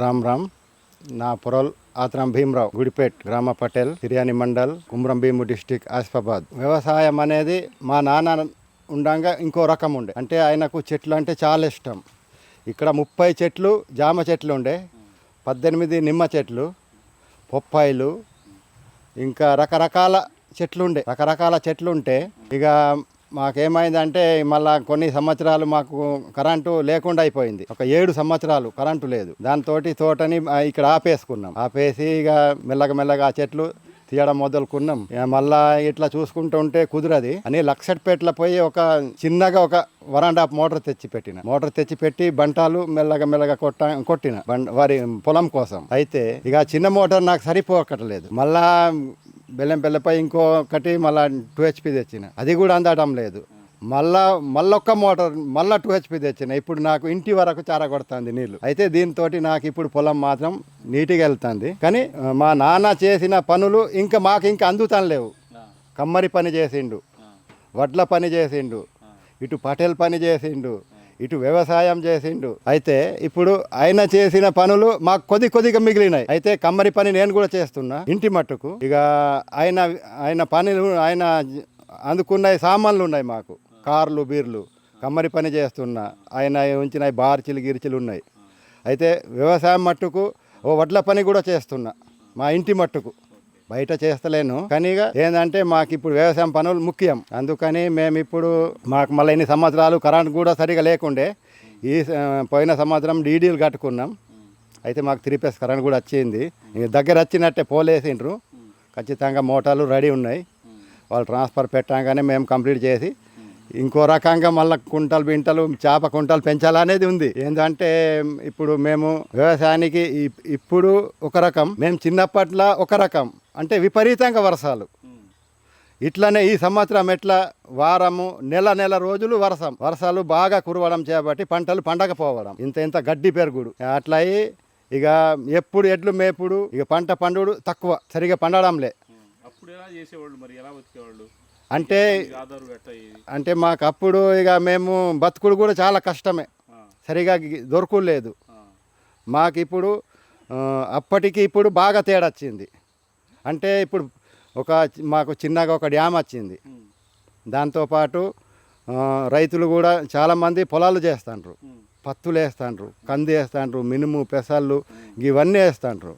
రామ్ రామ్ నా పొరల్ ఆత్రం భీమరావు గుడిపేట్ గ్రామ పటేల్ తిరియాని మండల్ కుమ్రం భీము డిస్టిక్ ఆసిఫాబాద్. వ్యవసాయం అనేది మా నాన్న ఉండంగా ఇంకో రకం ఉండే. అంటే ఆయనకు చెట్లు అంటే చాలా ఇష్టం. ఇక్కడ ముప్పై చెట్లు జామ చెట్లు ఉండే పద్దెనిమిది నిమ్మ చెట్లు పొప్పాయిలు ఇంకా రకరకాల చెట్లు ఉండే. రకరకాల చెట్లు ఉంటే ఇక మాకేమైందంటే మళ్ళా కొన్ని సంవత్సరాలు మాకు కరెంటు లేకుండా అయిపోయింది. ఒక ఏడు సంవత్సరాలు కరెంటు లేదు. దాంతో తోటని ఇక్కడ ఆపేసుకున్నాం. ఆపేసి ఇక మెల్లగా మెల్లగా ఆ చెట్లు తీయడం మొదలుకున్నాం. మళ్ళా ఇట్లా చూసుకుంటూ ఉంటే కుదరది. అని లక్షట్పేటలో పోయి ఒక చిన్నగా ఒక వరాండా మోటార్ తెచ్చి పెట్టిన మోటార్ తెచ్చి పెట్టి బంటాలు మెల్లగా మెల్లగా కొట్ట కొట్టిన. వారి పొలం కోసం. అయితే ఇక చిన్న మోటార్ నాకు సరిపోకట్లేదు. మళ్ళా బెల్లం బెల్లపై ఇంకొకటి మళ్ళా టూ హెచ్పి తెచ్చిన. అది కూడా అందడం లేదు. మళ్ళా మళ్ళొక్క మోటార్ మళ్ళా టూ హెచ్పి తెచ్చిన. ఇప్పుడు నాకు ఇంటి వరకు చార కొడుతుంది నీళ్ళు అయితే దీంతో నాకు ఇప్పుడు పొలం మాత్రం నీట్గా వెళ్తుంది. కానీ మా నాన్న చేసిన పనులు ఇంకా మాకు ఇంకా అందుతాం లేవు. కమ్మరి పని చేసిండు. వడ్ల పని చేసిండు. ఇటు పటేల్ పని చేసిండు. ఇటు వ్యవసాయం చేసిండు. అయితే ఇప్పుడు ఆయన చేసిన పనులు మాకు కొద్ది కొద్దిగా మిగిలినాయి. అయితే కమ్మరి పని నేను కూడా చేస్తున్నా. ఇంటి మట్టుకు ఇక ఆయన ఆయన పనులు ఆయన అందుకున్న సామాన్లు ఉన్నాయి మాకు. కార్లు బీర్లు కమ్మరి పని చేస్తున్నా. ఆయన ఉంచిన బార్చిలు గిరిచిలు ఉన్నాయి. అయితే వ్యవసాయం మట్టుకు ఓ వడ్ల పని కూడా చేస్తున్నా మా ఇంటి మట్టుకు. బయట చేస్తలేను. కానీ ఇక ఏంటంటే మాకు ఇప్పుడు వ్యవసాయం పనులు ముఖ్యం. అందుకని మేము ఇప్పుడు మాకు మళ్ళీ ఇన్ని సంవత్సరాలు కరెంట్ కూడా సరిగా లేకుండే ఈ పోయిన సంవత్సరం డీడీలు కట్టుకున్నాం. అయితే మాకు త్రీ ప్లస్ కరెంట్ కూడా వచ్చింది. దగ్గర వచ్చినట్టే పోలేసిండ్రు. ఖచ్చితంగా మోటార్లు రెడీ ఉన్నాయి. వాళ్ళు ట్రాన్స్ఫర్ పెట్టగానే మేము కంప్లీట్ చేసి ఇంకో రకంగా మళ్ళీ కుంటలు బింటలు చేప కుంటలు పెంచాలనేది ఉంది. ఏంటంటే ఇప్పుడు మేము వ్యవసాయానికి ఇప్పుడు ఒక రకం మేము చిన్నప్పట్లో ఒక రకం అంటే విపరీతంగా వర్షాలు ఇట్లనే ఈ సంవత్సరం ఎట్లా వారము నెల నెల రోజులు వర్షం వర్షాలు బాగా కురవడం చేపట్టి పంటలు పండకపోవడం. ఇంత ఇంత గడ్డి పెరుగుడు. అట్లా ఇక ఎప్పుడు ఎడ్లు మేపుడు ఇక పంట పండుడు తక్కువ సరిగా పండడంలే. అప్పుడు ఎలా చేసేవాళ్ళు మరి? ఎలా బతికేవాళ్ళు? అంటే అంటే మాకు అప్పుడు ఇక మేము బతుకుడు కూడా చాలా కష్టమే. సరిగా దొరకలేదు. మాకు ఇప్పుడు అప్పటికి ఇప్పుడు బాగా తేడా వచ్చింది అంటే ఇప్పుడు ఒక మాకు చిన్నగా ఒక డ్యామ్ వచ్చింది. దాంతోపాటు రైతులు కూడా చాలామంది పొలాలు చేస్తాండ్రు. పత్తులు వేస్తాండ్రు కంది వేస్తాండ్రు మినుము పెసళ్ళు ఇవన్నీ వేస్తాండ్రు.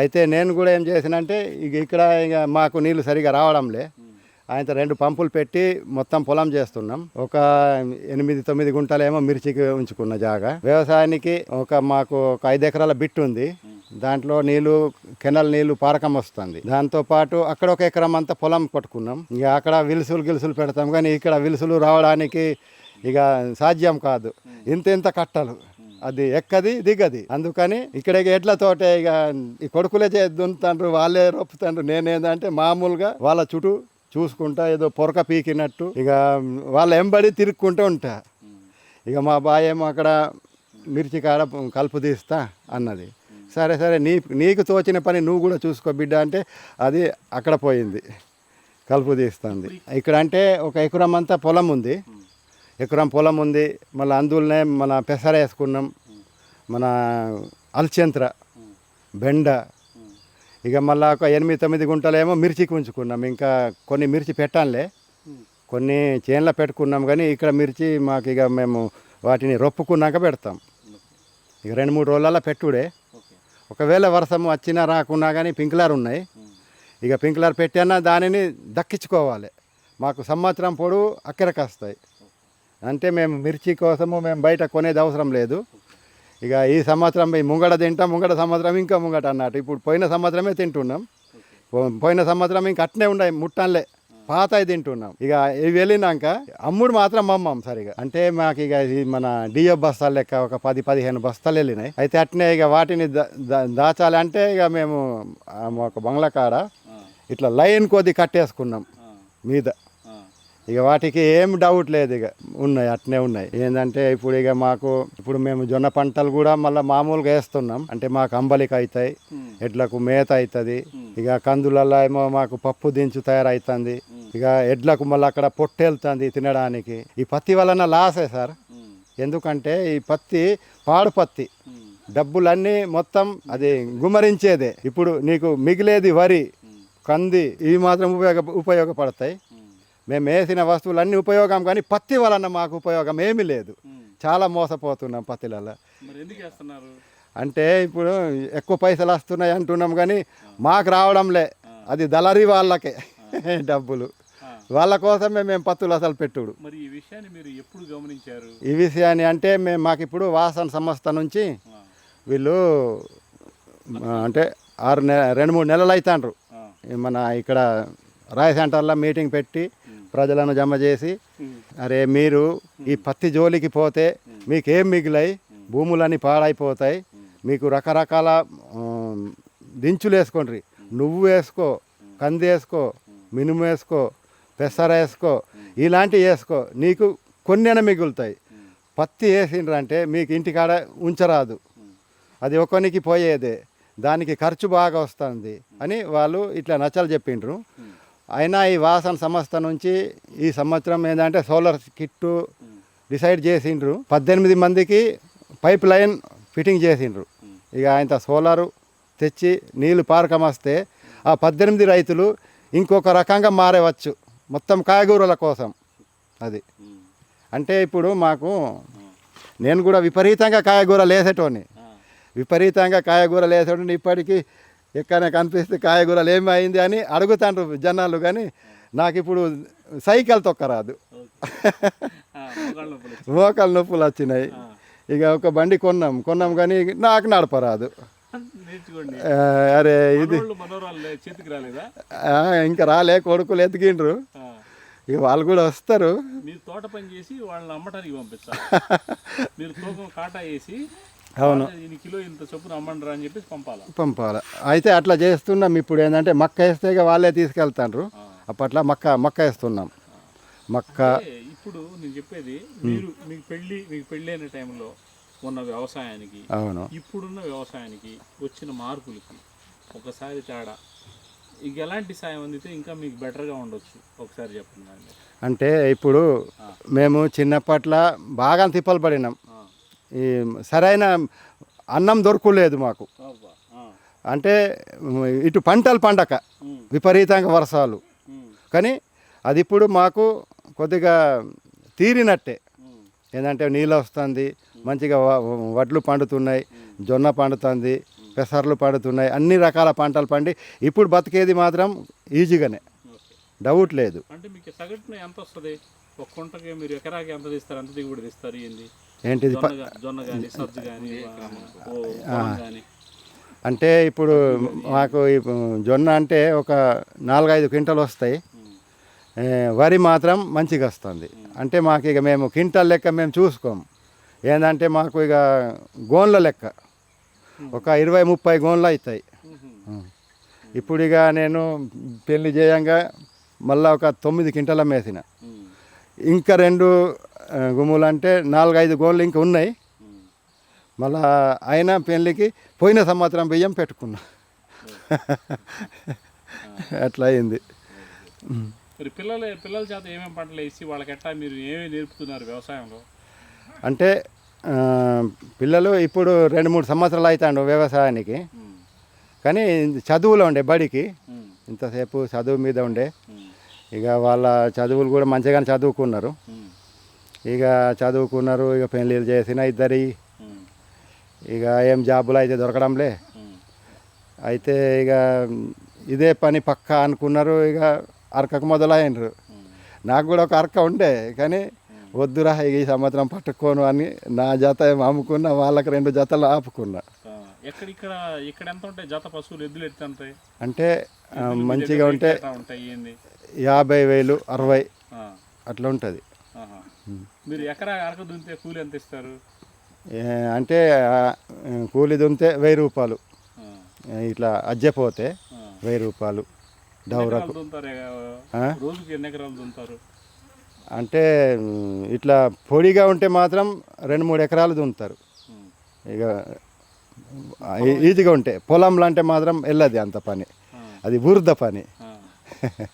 అయితే నేను కూడా ఏం చేసినంటే ఇక ఇక్కడ ఇక మాకు నీళ్ళు సరిగా రావడంలే. ఆయన ఆయనతో రెండు పంపులు పెట్టి మొత్తం పొలం చేస్తున్నాం. ఒక ఎనిమిది తొమ్మిది గుంటలేమో మిర్చికి ఉంచుకున్న జాగా. వ్యవసాయానికి ఒక మాకు ఒక ఐదు ఎకరాల బిట్ ఉంది. దాంట్లో నీళ్ళు కెనల్ నీళ్ళు పారకం వస్తుంది. దాంతో పాటు అక్కడ ఒక ఎకరం అంతా పొలం కొట్టుకున్నాం. ఇక అక్కడ విలుసులు గిలుసులు పెడతాం. కానీ ఇక్కడ విలుసులు రావడానికి ఇక సాధ్యం కాదు. ఇంత ఇంత కట్టలు. అది ఎక్కది దిగది. అందుకని ఇక్కడ ఎడ్లతోటే ఇక ఈ కొడుకులే చే దున్నుతాండ్రు వాళ్ళే రొప్పుతాండ్రు. నేనేదంటే మామూలుగా వాళ్ళ చుట్టూ చూసుకుంటా ఏదో పొరక పీకినట్టు. ఇక వాళ్ళ ఎంబడి తిరుక్కుంటూ ఉంటా. ఇక మా బాయ్ ఏమో అక్కడ మిర్చి కాడ కలుపు తీస్తా అన్నది. సరే సరే నీ నీకు తోచిన పని నువ్వు కూడా చూసుకో బిడ్డ అంటే అది అక్కడ పోయింది. కలుపు తీస్తుంది. ఇక్కడ అంటే ఒక ఎకరం అంతా పొలం ఉంది. ఎకరం పొలం ఉంది. మళ్ళీ అందులోనే మన పెసర వేసుకున్నాం మన అల్చంత్ర బెండ ఇక మళ్ళీ ఒక ఎనిమిది తొమ్మిది గుంటలేమో మిర్చికి ఉంచుకున్నాం ఇంకా కొన్ని మిర్చి పెట్టానులే. ఉమ్, కొన్ని చేన్ల పెట్టుకున్నాం కానీ ఇక్కడ మిర్చి మాకు ఇక మేము వాటిని రొప్పుకున్నాక పెడతాం. ఇక రెండు మూడు రోజులలో పెట్టుడే. ఒకవేళ వర్షం వచ్చినా రాకున్నా కానీ పింక్లర్ ఉన్నాయి. ఇక పింక్లర్ పెట్టినా దానిని దక్కించుకోవాలి. మాకు సంవత్సరం పొడవు అక్కడికి వస్తాయి అంటే మేము మిర్చి కోసము మేము బయట కొనేది అవసరం లేదు. ఇక ఈ సంవత్సరం ఈ ముంగడ తింటాం ముంగడ సంవత్సరం ఇంకా ముంగట అన్నట్టు. ఇప్పుడు పోయిన సంవత్సరమే తింటున్నాం. పోయిన సంవత్సరం ఇంకా అట్నే ఉన్నాయి ముట్టంలే పాత తింటున్నాం. ఇక ఇవి వెళ్ళినాక అమ్ముడు మాత్రం అమ్మం సరిగా అంటే మాకు ఇక మన డియో బస్తాలు లెక్క ఒక పది పదిహేను బస్తాలు వెళ్ళినాయి. అయితే అట్నే ఇక వాటిని దా- దా- దాచాలి అంటే ఇక మేము ఒక బంగ్లా కాడ ఇట్లా లైన్ కొద్ది కట్టేసుకున్నాం. మీద. ఇక వాటికి ఏం డౌట్ లేదు ఇక. ఉన్నాయి అట్నే ఉన్నాయి. ఏంటంటే ఇప్పుడు ఇక మాకు ఇప్పుడు మేము జొన్న పంటలు కూడా మళ్ళీ మామూలుగా వేస్తున్నాం. అంటే మాకు అంబలిక అవుతాయి ఉమ్, ఎడ్లకు మేత అవుతుంది ఇక కందులలో ఏమో మాకు పప్పు దించు తయారవుతుంది ఇక ఎడ్లకు మళ్ళీ అక్కడ పొట్టు వెళ్తుంది తినడానికి. ఈ పత్తి వలన లాసే సార్. ఎందుకంటే ఈ పత్తి పాడు పత్తి. డబ్బులన్నీ మొత్తం అది గుమరించేదే. ఇప్పుడు నీకు మిగిలేది వరి కంది ఇవి మాత్రం ఉపయోగ ఉపయోగపడతాయి. మేము వేసిన వస్తువులన్నీ ఉపయోగం కానీ పత్తి వలన మాకు ఉపయోగం ఏమీ లేదు. చాలా మోసపోతున్నాం పత్తిలలో మరి ఎందుకు వేస్తున్నారు? అంటే ఇప్పుడు ఎక్కువ పైసలు వస్తున్నాయి అంటున్నాం కానీ మాకు రావడంలే. అది దళారీ వాళ్ళకే డబ్బులు. వాళ్ళ కోసమే మేము పత్తులు అసలు పెట్టుడు. మరి ఈ విషయాన్ని మీరు ఎప్పుడు గమనించారు? ఈ విషయాన్ని అంటే మేము మాకు ఇప్పుడు వాసన సంస్థ నుంచి వీళ్ళు అంటే ఆరు నె రెండు మూడు నెలలు అవుతాండ్రు మన ఇక్కడ రాయ్ సెంటర్లో మీటింగ్ పెట్టి ప్రజలను జమ చేసి అరే మీరు ఈ పత్తి జోలికి పోతే మీకేం మిగిలాయి? భూములన్నీ పాడైపోతాయి. మీకు రకరకాల దించులు వేసుకోండి నువ్వు వేసుకో కంది వేసుకో మినుము వేసుకో పెసర వేసుకో ఇలాంటివి వేసుకో. నీకు కొన్నైనా మిగులుతాయి. పత్తి వేసిండ్రంటే మీకు ఇంటికాడ ఉంచరాదు. అది ఒకనికి పోయేదే. దానికి ఖర్చు బాగా వస్తుంది అని వాళ్ళు ఇట్లా నచ్చలు చెప్పిండ్రు. అయినా ఈ వాసన సంస్థ నుంచి ఈ సంవత్సరం ఏంటంటే సోలార్ కిట్టు డిసైడ్ చేసిండ్రు. పద్దెనిమిది మందికి పైప్ లైన్ ఫిట్టింగ్ చేసిండ్రు. ఇక ఆయన సోలారు తెచ్చి నీళ్ళు పారకం వస్తే ఆ పద్దెనిమిది రైతులు ఇంకొక రకంగా మారేవచ్చు. మొత్తం కాయగూరల కోసం అది. అంటే ఇప్పుడు మాకు నేను కూడా విపరీతంగా కాయగూరలు వేసేటోని ఆ, విపరీతంగా కాయగూరలు వేసేటోని ఇప్పటికీ ఎక్కడైనా కనిపిస్తే కాయగూరలు ఏమి అయింది అని అడుగుతాండ్రు జనాలు కానీ నాకు ఇప్పుడు సైకిల్ తొక్కరాదు. మోకాళ్ళ నొప్పులు వచ్చాయి. మోకాలు నొప్పులు వచ్చినాయి. ఇక ఒక బండి కొన్నాం. కొన్నాం కానీ నాకు నడపరాదు. అరే ఇది ఇంకా రాలే కొడుకులు ఎతికిండ్రు. ఇక వాళ్ళు కూడా వస్తారు. మీరు తోట పని చేసి వాళ్ళని అమ్మటానికి పంపిస్తారు. మీరు తూకం కాటా వేసి అవును. కిలో ఇంత చొప్పున అమ్మంటారా అని చెప్పేసి పంపాలా? పంపాలి. అయితే అట్లా చేస్తున్నాం. ఇప్పుడు ఏంటంటే మక్క వేస్తే వాళ్ళే తీసుకెళ్తాండ్రు. అప్పట్లో మక్క మక్క వేస్తున్నాం. మక్క ఇప్పుడు నేను చెప్పేది మీరు మీకు పెళ్ళి మీకు పెళ్ళి అయిన టైంలో ఉన్న వ్యవసాయానికి అవును. ఇప్పుడున్న వ్యవసాయానికి వచ్చిన మార్పులకి ఒకసారి తేడా. ఎలాంటి సాయం అందితే ఇంకా మీకు బెటర్గా ఉండొచ్చు. ఒకసారి చెప్పండి. అంటే ఇప్పుడు మేము చిన్నప్పట్ల బాగా తిప్పలు పడినాం. ఈ సరైన అన్నం దొరకలేదు మాకు. అంటే ఇటు పంటలు పండక విపరీతంగా వర్షాలు. కానీ అది ఇప్పుడు మాకు కొద్దిగా తీరినట్టే. ఏంటంటే నీళ్ళు వస్తుంది మంచిగా వడ్లు పండుతున్నాయి జొన్న పండుతుంది పెసర్లు పండుతున్నాయి అన్ని రకాల పంటలు పండి ఇప్పుడు బతికేది మాత్రం ఈజీగానే. డౌట్ లేదు. అంటే మీకు సగటున ఎంత వస్తుంది? ఒక కుంటకి మీరు ఎకరాకి ఎంత తీస్తారు? ఎంత దిగుబడి తీస్తారు? ఏంది? ఏంటిది? అంటే ఇప్పుడు మాకు జొన్న అంటే ఒక నాలుగైదు క్వింటలు వస్తాయి. వరి మాత్రం మంచిగా వస్తుంది. అంటే మాకు ఇక మేము క్వింటల్ లెక్క మేము చూసుకోం ఏంటంటే మాకు ఇక గోన్ల లెక్క. ఒక ఇరవై ముప్పై గోన్లు అవుతాయి. ఇప్పుడు ఇక నేను పెళ్ళి చేయంగా మళ్ళీ ఒక తొమ్మిది క్వింటల మేసిన. ఇంకా రెండు గుమ్ములు అంటే నాలుగైదు గోన్లు ఇంకా ఉన్నాయి. మళ్ళా అయినా పెళ్ళికి పోయిన సంవత్సరం బియ్యం పెట్టుకున్నా. అట్లా అయింది. మరి పిల్లల పిల్లల చేత ఏమేమి పంటలు వేసి వాళ్ళకి ఎట్టా మీరు ఏమేమి నేర్పుతున్నారు వ్యవసాయంలో? అంటే పిల్లలు ఇప్పుడు రెండు మూడు సంవత్సరాలు అవుతాండు వ్యవసాయానికి. కానీ చదువులో ఉండే బడికి. ఇంతసేపు చదువు మీద ఉండే. ఇక వాళ్ళ చదువులు కూడా మంచిగానే చదువుకున్నారు. ఇక చదువుకున్నారు ఇక పెళ్ళిళ్ళు చేసిన ఇద్దరి. ఇక ఏం జాబులు అయితే దొరకడంలే. అయితే ఇక ఇదే పని పక్క అనుకున్నారు ఇక అరకకు మొదలైనరు. ఉమ్. నాకు కూడా ఒక అరక ఉండే కానీ వద్దురా ఈ సంవత్సరం పట్టుకోను అని నా జత అమ్ముకున్నా వాళ్ళకి రెండు జతలు ఆపుకున్నా. ఆ, ఎక్కడ ఇక్కడ ఇక్కడ ఎంత ఉంటాయి జత పశువులు ఎద్దులు ఎత్తు ఉంటాయి అంటే మంచిగా ఉంటే యాభై వేలు అరవై అట్లా ఉంటుంది. మీరు ఎకరా అరక దున్నితే కూలి ఎంత ఇస్తారు? అంటే కూలి దున్నితే వెయ్యి రూపాయలు. ఇట్లా అజ్జపోతే. వెయ్యి రూపాయలు. డౌరకు? రోజుకి ఎన్ని ఎకరాలు దున్నుతారు? అంటే ఇట్లా పొడిగా ఉంటే మాత్రం రెండు మూడు ఎకరాలు దున్నుతారు. ఇక ఈజీగా ఉంటే పొలంలో అంటే మాత్రం వెళ్ళదు అంత పని. అది బురద పని.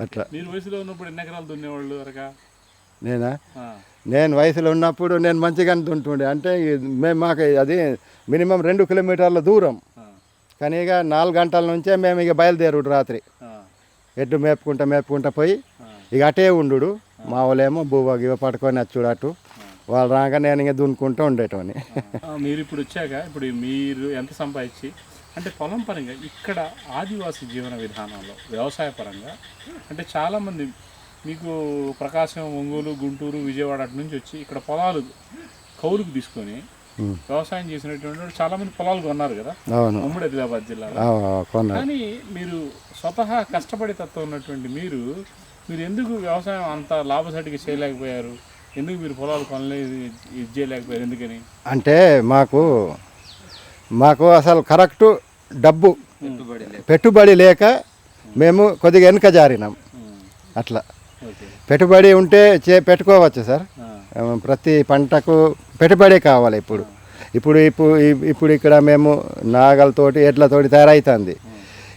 అట్లా. మీరు వయసులో ఉన్నప్పుడు ఎన్ని ఎకరాలు దున్నేవాళ్ళు నేనా? నేను వయసులో ఉన్నప్పుడు నేను మంచిగానే దుంటుండే అంటే మేము మాకు అది మినిమం రెండు కిలోమీటర్ల దూరం. కానీ ఇక నాలుగు గంటల నుంచే మేము ఇక బయలుదేరుడు రాత్రి. ఎడ్డు మేపుకుంటా మేపుకుంటా పోయి ఇక అటే ఉండు మా వాళ్ళేమో బువ్వ గివ్వ పట్టుకొని వచ్చుడు అటు. వాళ్ళు రాక నేను ఇక దున్నుకుంటూ ఉండేటోని. మీరు ఇప్పుడు వచ్చాక ఇప్పుడు మీరు ఎంత సంపాదించి అంటే పొలం పరంగా ఇక్కడ ఆదివాసీ జీవన విధానంలో వ్యవసాయ పరంగా అంటే చాలామంది మీకు ప్రకాశం ఒంగోలు గుంటూరు విజయవాడ అటు నుంచి వచ్చి ఇక్కడ పొలాలు కౌలుకు తీసుకొని. వ్యవసాయం చేసినటువంటి వాళ్ళు చాలామంది పొలాలు కొన్నారు కదా? అవును. ఉమ్మడి ఆదిలాబాద్ జిల్లాలో. కానీ మీరు స్వతహా కష్టపడి తత్వం ఉన్నటువంటి మీరు మీరు ఎందుకు వ్యవసాయం అంత లాభసాటిగా చేయలేకపోయారు? ఎందుకు మీరు పొలాలు కొనలేదు ఇది చేయలేకపోయారు ఎందుకని? అంటే మాకు మాకు అసలు కరెక్ట్ డబ్బు పెట్టుబడి లేక. మేము కొద్దిగా వెనుక జారినాం. అట్లా. పెట్టుబడి ఉంటే చే పెట్టుకోవచ్చు సార్. ప్రతి పంటకు పెట్టుబడే కావాలి ఇప్పుడు. ఇప్పుడు ఇప్పుడు ఇప్పుడు ఇక్కడ మేము నాగలతోటి ఎడ్లతోటి తయారవుతుంది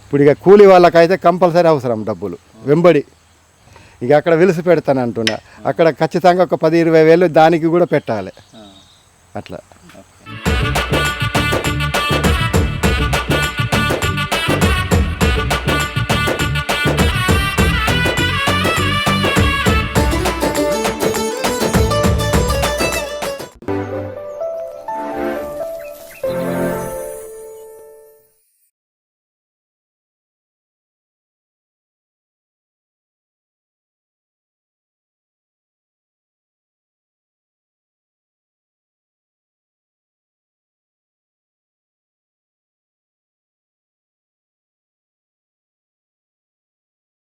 ఇప్పుడు ఇక కూలి వాళ్ళకైతే కంపల్సరీ అవసరం డబ్బులు వెంబడి. ఇక అక్కడ వెలిసి పెడతాను అంటున్నా అక్కడ ఖచ్చితంగా ఒక పది ఇరవై వేలు దానికి కూడా పెట్టాలి. అట్లా.